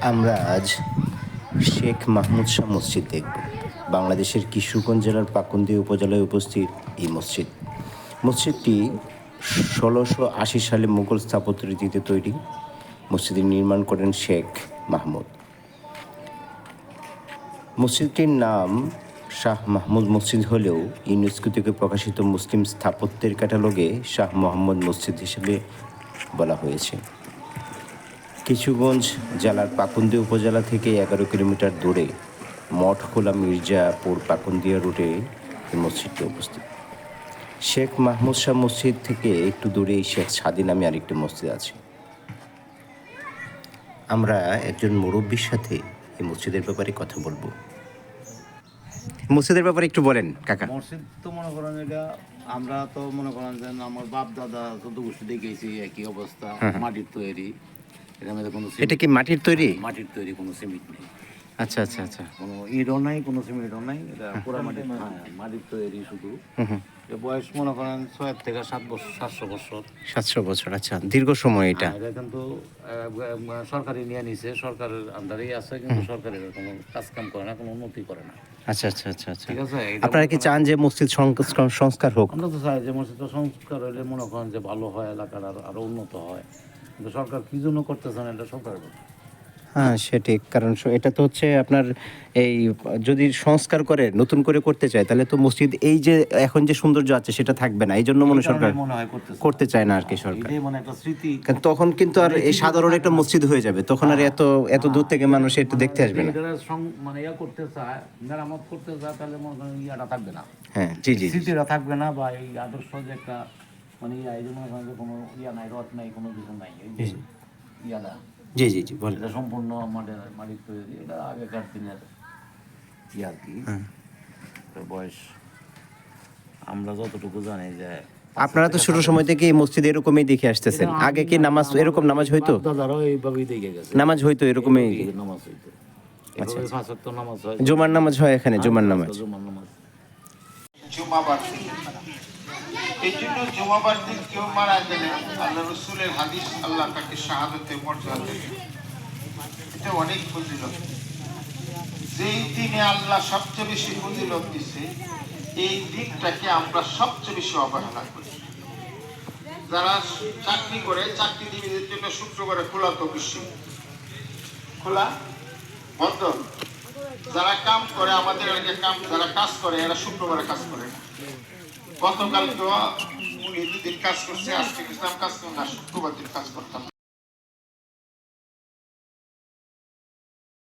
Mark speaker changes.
Speaker 1: আমরা আজ শেখ মাহমুদ শাহ মসজিদ দেখব। বাংলাদেশের কিশোরগঞ্জ জেলার পাকুন্দি উপজেলায় উপস্থিত এই মসজিদ। মসজিদটি ষোলোশো আশি সালে মুঘল স্থাপত্য রীতিতে তৈরি। মসজিদটি নির্মাণ করেন শেখ মাহমুদ। মসজিদটির নাম শাহ মাহমুদ মসজিদ হলেও ইউনেস্কো থেকে প্রকাশিত মুসলিম স্থাপত্যের ক্যাটালগে শাহ মোহাম্মদ মসজিদ হিসেবে বলা হয়েছে। কিশোরগঞ্জ জেলার পাকুন্দি উপজেলা থেকে এগারো কিলোমিটার দূরে মঠখোলা মির্জাপুর পাকুন্দিয়া রুটে এই মসজিদটি উপস্থিত শেখ মাহমুদ শাহ মসজিদ থেকে একটু দূরেই শেখ সাদি নামে আরেকটি মসজিদ আছে। আমরা একজন মুরব্বীর সাথে এই মসজিদের ব্যাপারে কথা বলব। মসজিদের ব্যাপারে একটু বলেন কাকা।
Speaker 2: মসজিদ তো মনে করেন এটা আমরা তো মনে করেন যে আমার বাপ দাদা চোদ্দ গোষ্ঠী দেখেছি একই অবস্থা মাটির তৈরি। এটার মধ্যে কোনো
Speaker 1: এটা কি মাটির তৈরি?
Speaker 2: মাটির তৈরি কোনো সিমেন্ট নেই।
Speaker 1: আচ্ছা আচ্ছা আচ্ছা।
Speaker 2: কোনো ইটও নাই কোনো সিমেন্টও নাই এটা পুরো মাটির হ্যাঁ মাটির তৈরি শুধু। বয়স মনে করেন ছয় থেকে সাত বছর সাতশো বছর।
Speaker 1: সাতশো বছর আচ্ছা দীর্ঘ সময় এটা।
Speaker 2: এটা কিন্তু সরকারি নিয়ে নিছে সরকারের আন্ডারেই আছে কিন্তু সরকারের কোনো কাজ কাম করে না কোনো উন্নতি করে না।
Speaker 1: আচ্ছা আচ্ছা আচ্ছা আচ্ছা।
Speaker 2: ঠিক আছে
Speaker 1: আপনারা কি চান যে মসজিদ সংস্কার সংস্কার হোক?
Speaker 2: আমরা তো চাই যে মসজিদটা সংস্কার হলে মনে করেন যে ভালো হয় এলাকার আর আরও উন্নত হয়। কিন্তু সরকার কি জন্য করতেছে না এটা সরকারের কথা।
Speaker 1: হ্যাঁ সে ঠিক। কারণ এটা তো হচ্ছে আপনার এই যদি সংস্কার করে নতুন করে করতে চায় তাহলে তো মসজিদ এই যে এখন যে সৌন্দর্য আছে সেটা থাকবে না। এই জন্য মনে সরকার
Speaker 2: মনে হয়
Speaker 1: করতে চায় না আর কি সরকার।
Speaker 2: মানে
Speaker 1: তখন কিন্তু আর এই সাধারণ একটা মসজিদ হয়ে যাবে। তখন আর এত এত দূর থেকে মানুষ একটু দেখতে আসবে না।
Speaker 2: মানে ইয়া করতে চায় মেরামত করতে চায় তাহলে মনে করেন ইয়াটা থাকবে না।
Speaker 1: হ্যাঁ জি জি।
Speaker 2: স্মৃতিটা থাকবে না বা এই আদর্শ যে একটা মানে এই করেন যে কোনো ইয়া নাই রথ নাই কোনো কিছু নাই ইয়াটা
Speaker 1: জি জি। জি বলেন।
Speaker 2: এটা সম্পূর্ণ মাটির মাটির তৈরি এটা আগেকার দিনের কি আর কি। বয়স আমরা যতটুকু জানি যে
Speaker 1: আপনারা তো ছোট সময় থেকে এই মসজিদ এরকমই দেখে আসতেছেন। আগে কি নামাজ এরকম নামাজ হইতো?
Speaker 2: দাদারাও এইভাবেই দেখে গেছে।
Speaker 1: নামাজ হইতো এরকমই?
Speaker 2: নামাজ হইতো। পাঁচ ওয়াক্ত নামাজ হয়।
Speaker 1: জুমার নামাজ হয় এখানে জুমার নামাজ।
Speaker 2: জুমার নামাজ।
Speaker 3: দিন এই জন্য জুমাবার দিন কেউ মারা গেলে আল্লাহ রসুলের হাদিস আল্লাহ তাকে শাহাদতে মর্যাদা দেবে। এটা অনেক ফজিলত। যেই দিনে আল্লাহ সবচেয়ে বেশি ফজিলত দিছে, এই আমরা সবচেয়ে বেশি অবহেলা করি। যারা চাকরি করে, চাকরিজীবীদের জন্য শুক্রবারে খোলা তো খোলা? বন্ধ? যারা কাম করে, আমাদের কাম, যারা কাজ করে, এরা শুক্রবারে কাজ করে গতকাল তো উনি দুদিন কাজ করছে, আজকে ইসলাম কাজ করুন না শুক্রবার দিন কাজ করতাম।